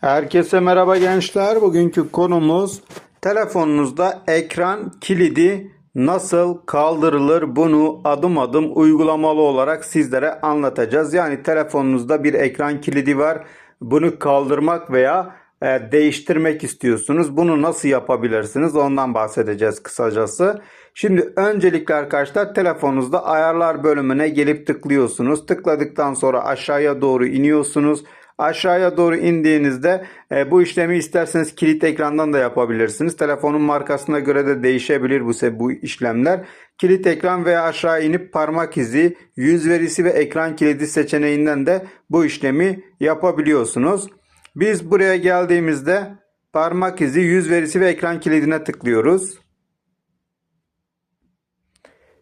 Herkese merhaba gençler. Bugünkü konumuz telefonunuzda ekran kilidi nasıl kaldırılır bunu adım adım uygulamalı olarak sizlere anlatacağız. Yani telefonunuzda bir ekran kilidi var. Bunu kaldırmak veya e, değiştirmek istiyorsunuz. Bunu nasıl yapabilirsiniz? Ondan bahsedeceğiz kısacası. Şimdi öncelikle arkadaşlar telefonunuzda ayarlar bölümüne gelip tıklıyorsunuz. Tıkladıktan sonra aşağıya doğru iniyorsunuz. Aşağıya doğru indiğinizde e, bu işlemi isterseniz kilit ekrandan da yapabilirsiniz. Telefonun markasına göre de değişebilir bu bu işlemler. Kilit ekran veya aşağı inip parmak izi, yüz verisi ve ekran kilidi seçeneğinden de bu işlemi yapabiliyorsunuz. Biz buraya geldiğimizde parmak izi, yüz verisi ve ekran kilidine tıklıyoruz.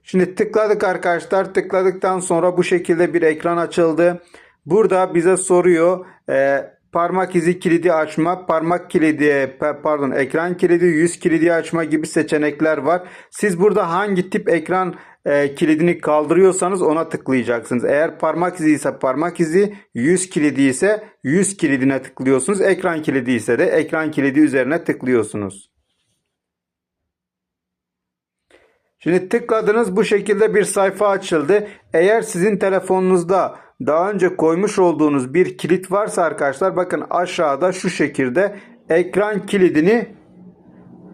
Şimdi tıkladık arkadaşlar. Tıkladıktan sonra bu şekilde bir ekran açıldı. Burada bize soruyor e, parmak izi kilidi açma, parmak kilidi pa- pardon ekran kilidi, yüz kilidi açma gibi seçenekler var. Siz burada hangi tip ekran e, kilidini kaldırıyorsanız ona tıklayacaksınız. Eğer parmak izi ise parmak izi, yüz kilidi ise yüz kilidine tıklıyorsunuz. Ekran kilidi ise de ekran kilidi üzerine tıklıyorsunuz. Şimdi tıkladınız bu şekilde bir sayfa açıldı. Eğer sizin telefonunuzda daha önce koymuş olduğunuz bir kilit varsa arkadaşlar bakın aşağıda şu şekilde ekran kilidini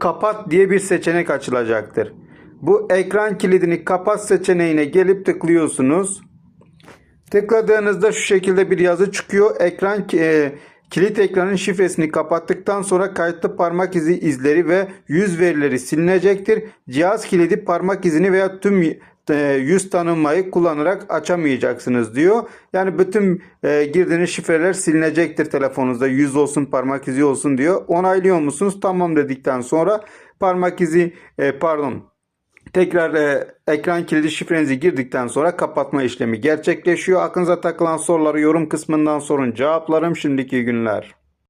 kapat diye bir seçenek açılacaktır. Bu ekran kilidini kapat seçeneğine gelip tıklıyorsunuz. Tıkladığınızda şu şekilde bir yazı çıkıyor. Ekran e, kilit ekranın şifresini kapattıktan sonra kayıtlı parmak izi izleri ve yüz verileri silinecektir. Cihaz kilidi parmak izini veya tüm yüz tanınmayı kullanarak açamayacaksınız diyor. Yani bütün e, girdiğiniz şifreler silinecektir telefonunuzda. Yüz olsun parmak izi olsun diyor. Onaylıyor musunuz? Tamam dedikten sonra parmak izi e, pardon Tekrar e, ekran kilidi şifrenizi girdikten sonra kapatma işlemi gerçekleşiyor. Aklınıza takılan soruları yorum kısmından sorun cevaplarım. Şimdiki günler.